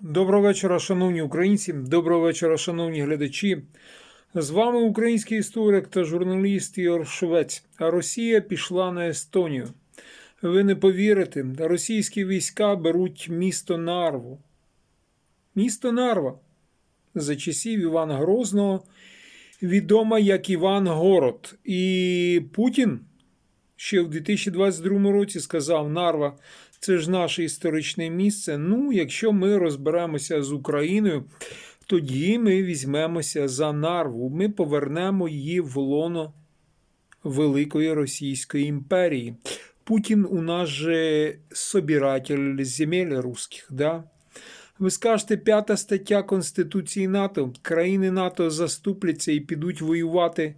Доброго вечора, шановні українці. Доброго вечора, шановні глядачі. З вами український історик та журналіст Ігор Швець. Росія пішла на Естонію. Ви не повірите, російські війська беруть місто Нарву. Місто Нарва за часів Івана Грозного відома як Іван Город. І Путін ще в 2022 році сказав: Нарва це ж наше історичне місце. Ну, якщо ми розберемося з Україною, тоді ми візьмемося за нарву. Ми повернемо її в лоно Великої Російської імперії. Путін у нас же собиратель земель русських, да? Ви скажете, п'ята стаття Конституції НАТО. Країни НАТО заступляться і підуть воювати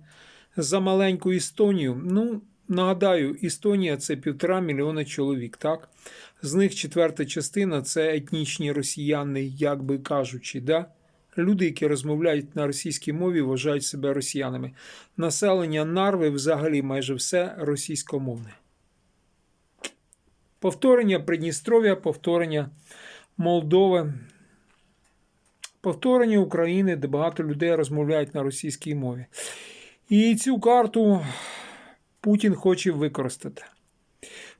за маленьку Естонію. Ну, нагадаю, Естонія це півтора мільйона чоловік, так? З них четверта частина це етнічні росіяни, як би кажучи, да? Люди, які розмовляють на російській мові, вважають себе росіянами. Населення Нарви взагалі майже все російськомовне. Повторення Придністров'я, повторення Молдови, повторення України, де багато людей розмовляють на російській мові. І цю карту Путін хоче використати.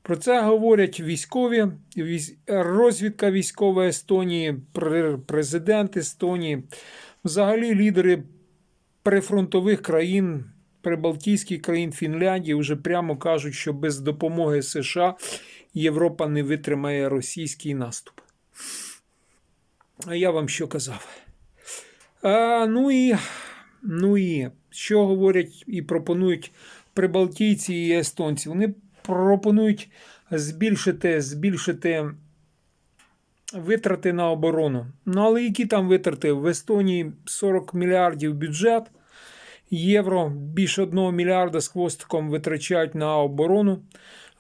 Про це говорять військові, розвідка військова Естонії, президент Естонії, взагалі лідери прифронтових країн, прибалтійських країн Фінляндії вже прямо кажуть, що без допомоги США Європа не витримає російський наступ. А я вам що казав? А, ну і ну і що говорять і пропонують прибалтійці і естонці? Вони пропонують збільшити, збільшити витрати на оборону. Ну, але які там витрати? В Естонії 40 мільярдів бюджет євро, більше 1 мільярда з хвостиком витрачають на оборону.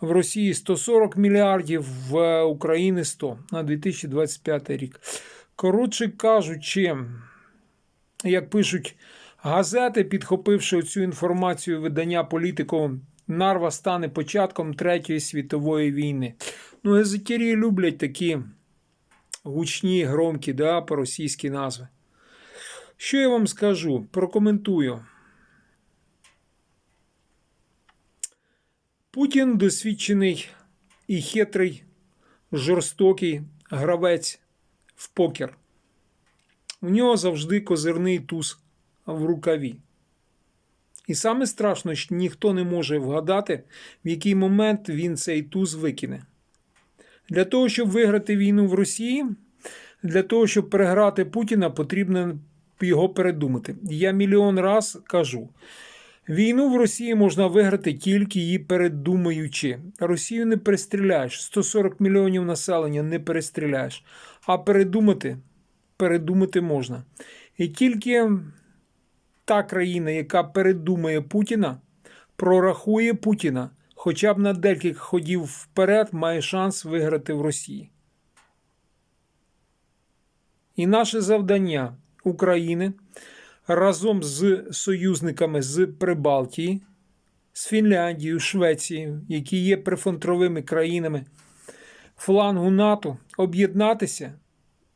В Росії 140 мільярдів, в Україні 100 на 2025 рік. Коротше кажучи, як пишуть газети, підхопивши цю інформацію видання політику, Нарва стане початком Третьої світової війни. Ну, езотері люблять такі гучні, громкі, да, по-російські назви. Що я вам скажу? Прокоментую. Путін досвідчений і хитрий, жорстокий гравець в покер. У нього завжди козирний туз в рукаві. І саме страшно, що ніхто не може вгадати, в який момент він цей туз викине. Для того, щоб виграти війну в Росії, для того, щоб переграти Путіна, потрібно його передумати. Я мільйон раз кажу: війну в Росії можна виграти тільки її передумаючи. Росію не перестріляєш, 140 мільйонів населення не перестріляєш. А передумати, передумати можна. І тільки та країна, яка передумає Путіна, прорахує Путіна, хоча б на декілька ходів вперед, має шанс виграти в Росії. І наше завдання України разом з союзниками з Прибалтії, з Фінляндією, Швецією, які є прифронтовими країнами флангу НАТО, об'єднатися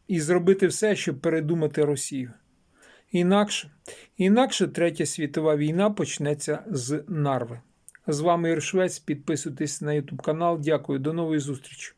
і зробити все, щоб передумати Росію. Інакше, інакше Третя світова війна почнеться з Нарви. З вами Іршвець. Підписуйтесь на YouTube канал. Дякую, до нової зустрічі.